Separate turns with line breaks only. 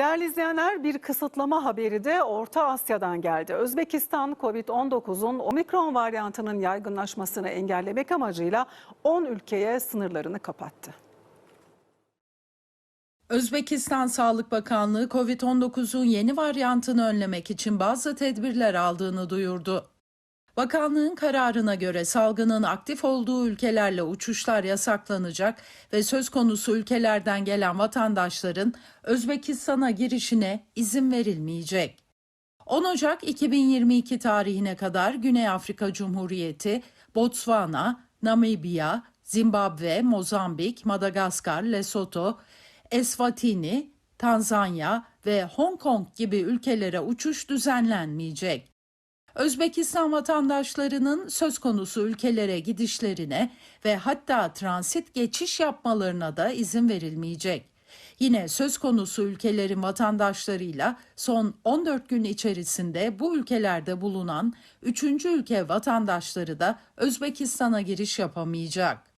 Değerli izleyenler bir kısıtlama haberi de Orta Asya'dan geldi. Özbekistan Covid-19'un omikron varyantının yaygınlaşmasını engellemek amacıyla 10 ülkeye sınırlarını kapattı.
Özbekistan Sağlık Bakanlığı COVID-19'un yeni varyantını önlemek için bazı tedbirler aldığını duyurdu. Bakanlığın kararına göre salgının aktif olduğu ülkelerle uçuşlar yasaklanacak ve söz konusu ülkelerden gelen vatandaşların Özbekistan'a girişine izin verilmeyecek. 10 Ocak 2022 tarihine kadar Güney Afrika Cumhuriyeti, Botswana, Namibya, Zimbabwe, Mozambik, Madagaskar, Lesotho, Eswatini, Tanzanya ve Hong Kong gibi ülkelere uçuş düzenlenmeyecek. Özbekistan vatandaşlarının söz konusu ülkelere gidişlerine ve hatta transit geçiş yapmalarına da izin verilmeyecek. Yine söz konusu ülkelerin vatandaşlarıyla son 14 gün içerisinde bu ülkelerde bulunan 3. ülke vatandaşları da Özbekistan'a giriş yapamayacak.